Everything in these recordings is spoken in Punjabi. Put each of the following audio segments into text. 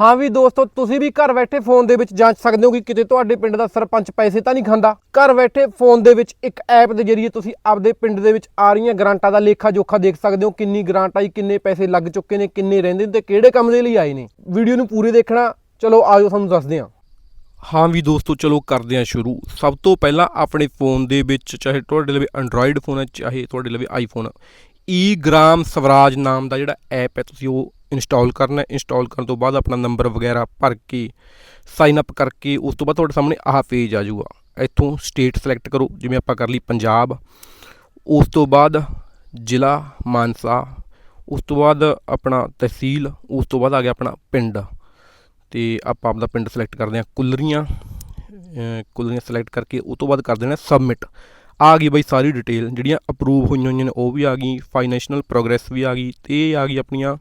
ਹਾਂ ਵੀ ਦੋਸਤੋ, ਤੁਸੀਂ ਵੀ ਘਰ ਬੈਠੇ ਫੋਨ ਦੇ ਵਿੱਚ ਜਾਂਚ ਸਕਦੇ ਹੋ ਕਿ ਕਿਤੇ ਤੁਹਾਡੇ ਪਿੰਡ ਦਾ ਸਰਪੰਚ ਪੈਸੇ ਤਾਂ ਨਹੀਂ ਖਾਂਦਾ? ਘਰ ਬੈਠੇ ਫੋਨ ਦੇ ਵਿੱਚ ਇੱਕ ਐਪ ਦੇ ਜ਼ਰੀਏ ਤੁਸੀਂ ਆਪਦੇ ਪਿੰਡ ਦੇ ਵਿੱਚ ਆ ਰਹੀਆਂ ਗ੍ਰਾਂਟਾਂ ਦਾ ਲੇਖਾ ਜੋਖਾ ਦੇਖ ਸਕਦੇ ਹੋ, ਕਿੰਨੀ ਗ੍ਰਾਂਟ ਆਈ, ਕਿੰਨੇ ਪੈਸੇ ਲੱਗ ਚੁੱਕੇ ਨੇ, ਕਿੰਨੇ ਰਹਿੰਦੇ ਨੇ ਤੇ ਕਿਹੜੇ ਕੰਮ ਦੇ ਲਈ ਆਏ ਨੇ। ਵੀਡੀਓ ਨੂੰ ਪੂਰੇ ਦੇਖਣਾ, ਚਲੋ ਆਜੋ ਤੁਹਾਨੂੰ ਦੱਸਦੇ ਹਾਂ। ਹਾਂ ਵੀ ਦੋਸਤੋ, ਚਲੋ ਕਰਦੇ ਹਾਂ ਸ਼ੁਰੂ। ਸਭ ਤੋਂ ਪਹਿਲਾਂ ਆਪਣੇ ਫੋਨ ਦੇ ਵਿੱਚ, ਚਾਹੇ ਤੁਹਾਡੇ ਲਵੇ ਐਂਡਰੋਇਡ ਫੋਨ ਹੈ, ਚਾਹੇ ਤੁਹਾਡੇ ਲਵੇ ਆਈਫੋਨ ਈ ਗ੍ਰਾਮ ਸਵਰਾਜ ਨਾਮ ਦਾ ਜਿਹੜਾ ਐਪ ਹੈ, ਤੁਸੀਂ ਉਹ ਇੰਸਟਾਲ ਕਰਨਾ ਹੈ। ਇੰਸਟਾਲ ਕਰਨ ਤੋਂ ਬਾਅਦ ਆਪਣਾ ਨੰਬਰ ਵਗੈਰਾ ਭਰ ਕੇ ਸਾਈਨ ਅਪ ਕਰਕੇ, ਉਸ ਤੋਂ ਬਾਅਦ ਤੁਹਾਡੇ ਸਾਹਮਣੇ ਆਹ ਪੇਜ ਆ ਜਾਊਗਾ। ਇੱਥੋਂ ਸਟੇਟ ਸਿਲੈਕਟ ਕਰੋ, ਜਿਵੇਂ ਆਪਾਂ ਕਰ ਲਈ ਪੰਜਾਬ। ਉਸ ਤੋਂ ਬਾਅਦ ਜ਼ਿਲ੍ਹਾ, ਮਾਨਸਾ। ਉਸ ਤੋਂ ਬਾਅਦ ਆਪਣਾ ਤਹਿਸੀਲ, ਉਸ ਤੋਂ ਬਾਅਦ ਆ ਗਿਆ ਆਪਣਾ ਪਿੰਡ। ਤੇ ਆਪਾਂ ਆਪਦਾ ਪਿੰਡ ਸਿਲੈਕਟ ਕਰਦੇ ਹਾਂ, ਕੁੱਲਰੀਆਂ। ਅਹ ਕੁੱਲਰੀਆਂ ਸਿਲੈਕਟ ਕਰਕੇ ਉਹ ਤੋਂ ਬਾਅਦ ਕਰ ਦੇਣਾ ਸਬਮਿਟ ਆ ਗਈ ਬਈ ਸਾਰੀ ਡਿਟੇਲ ਜਿਹੜੀਆਂ ਅਪਰੂਵ ਹੋਈਆਂ ਹੋਈਆਂ ਨੇ, ਉਹ ਵੀ ਆ ਗਈ ਫਾਈਨੈਂਸ਼ੀਅਲ ਪ੍ਰੋਗਰੈਸ ਵੀ ਆ ਗਈ, ਤੇ ਇਹ ਆ ਗਈ ਆਪਣੀਆਂ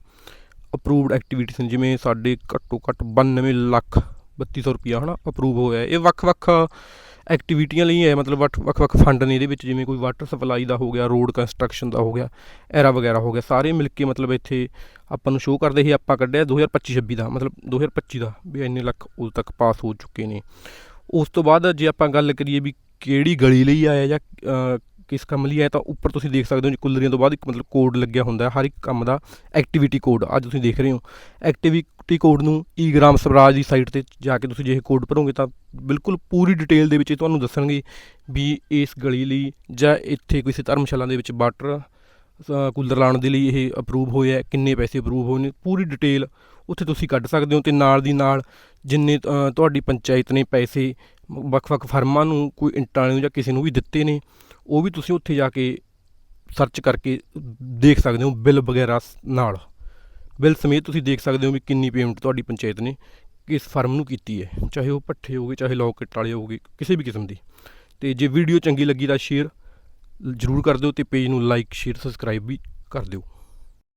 ਅਪਰੂਵਡ ਐਕਟੀਵਿਟੀਜ਼ ਨੇ ਜਿਵੇਂ ਸਾਡੇ ਘੱਟੋ ਘੱਟ 92 ਲੱਖ 3200 ਰੁਪਿਆ ਹਨਾ ਅਪਰੂਵ ਹੋਇਆ ਹੈ। ਇਹ ਵੱਖ-ਵੱਖ ਐਕਟੀਵਿਟੀਆਂ ਲਈ ਹੈ, ਮਤਲਬ ਵੱਖ- ਵੱਖ-ਵੱਖ ਫੰਡ ਨੇ ਇਹਦੇ ਵਿੱਚ, ਜਿਵੇਂ ਕੋਈ ਵਾਟਰ ਸਪਲਾਈ ਦਾ ਹੋ ਗਿਆ ਰੋਡ ਕੰਸਟਰਕਸ਼ਨ ਦਾ ਹੋ ਗਿਆ, ਐਰਾ ਵਗੈਰਾ ਹੋ ਗਿਆ, ਸਾਰੇ ਮਿਲ ਕੇ ਮਤਲਬ ਇੱਥੇ ਆਪਾਂ ਨੂੰ ਸ਼ੋਅ ਕਰਦੇ ਸੀ, ਆਪਾਂ ਕੱਢਿਆ 2025-26 ਦਾ, ਮਤਲਬ 2025 ਦਾ ਵੀ ਇੰਨੇ ਲੱਖ ਉਦੋਂ ਤੱਕ ਪਾਸ ਹੋ ਚੁੱਕੇ ਨੇ ਉਸ ਤੋਂ ਬਾਅਦ ਜੇ ਆਪਾਂ ਗੱਲ ਕਰੀਏ ਵੀ ਕਿਹੜੀ ਗਲੀ ਲਈ ਆਇਆ ਜਾਂ ਕਿਸ ਕੰਮ ਲਈ ਹੈ ਤਾਂ ਉੱਪਰ ਤੁਸੀਂ ਦੇਖ ਸਕਦੇ ਹੋ ਜੀ ਕੁੱਲਰੀਆਂ ਤੋਂ ਬਾਅਦ ਇੱਕ ਮਤਲਬ ਕੋਡ ਲੱਗਿਆ ਹੁੰਦਾ ਹਰ ਇੱਕ ਕੰਮ ਦਾ ਐਕਟੀਵਿਟੀ ਕੋਡ ਅੱਜ ਤੁਸੀਂ ਦੇਖ ਰਹੇ ਹੋ। ਐਕਟੀਵਿਟੀ ਕੋਡ ਨੂੰ ਈ ਗ੍ਰਾਮ ਸਵਰਾਜ ਦੀ ਸਾਈਟ ਤੇ ਜਾ ਕੇ ਤੁਸੀਂ ਜੇ ਇਹ ਕੋਡ ਭਰੋਗੇ ਤਾਂ ਬਿਲਕੁਲ ਪੂਰੀ ਡਿਟੇਲ ਦੇ ਵਿੱਚ ਇਹ ਤੁਹਾਨੂੰ ਦੱਸਣਗੇ ਵੀ ਇਸ ਗਲੀ ਲਈ ਜਾਂ ਇੱਥੇ ਕਿਸੇ ਧਰਮਸ਼ਾਲਾ ਦੇ ਵਿੱਚ ਵਾਟਰ ਕੂਲਰ ਲਾਉਣ ਦੇ ਲਈ ਇਹ ਅਪਰੂਵ ਹੋਇਆ ਹੈ, ਕਿੰਨੇ ਪੈਸੇ ਅਪਰੂਵ ਹੋਏ ਨੇ ਪੂਰੀ ਡਿਟੇਲ ਉੱਥੇ ਤੁਸੀਂ ਕੱਢ ਸਕਦੇ ਹੋ ਤੇ ਨਾਲ ਦੀ ਨਾਲ ਜਿੰਨੇ ਤੁਹਾਡੀ ਪੰਚਾਇਤ ਨੇ ਪੈਸੇ ਵੱਖ-ਵੱਖ ਫਰਮਾਂ ਨੂੰ ਕੋਈ ਇੰਟਰਾਂ ਨੂੰ ਜਾਂ ਕਿਸੇ ਨੂੰ ਵੀ ਦਿੱਤੇ ਨੇ, ਉਹ ਵੀ ਤੁਸੀਂ ਉੱਥੇ ਜਾ ਕੇ ਸਰਚ ਕਰਕੇ ਦੇਖ ਸਕਦੇ ਹੋ ਬਿੱਲ ਵਗੈਰਾ ਨਾਲ। ਬਿੱਲ ਸਮੇਤ ਤੁਸੀਂ ਦੇਖ ਸਕਦੇ ਹੋ ਵੀ ਕਿੰਨੀ ਪੇਮੈਂਟ ਤੁਹਾਡੀ ਪੰਚਾਇਤ ਨੇ ਕਿਸ ਫਰਮ ਨੂੰ ਕੀਤੀ ਹੈ, ਚਾਹੇ ਉਹ ਪੱਠੇ ਹੋਗੇ, ਚਾਹੇ ਲੌਕਟ ਵਾਲੇ ਹੋਗੇ, ਕਿਸੇ ਵੀ ਕਿਸਮ ਦੀ। ਤੇ ਜੇ ਵੀਡੀਓ ਚੰਗੀ ਲੱਗੀ ਤਾਂ ਸ਼ੇਅਰ ਜ਼ਰੂਰ ਕਰ ਦਿਓ ਤੇ ਪੇਜ ਨੂੰ ਲਾਈਕ ਸ਼ੇਅਰ ਸਬਸਕ੍ਰਾਈਬ ਵੀ ਕਰ ਦਿਓ।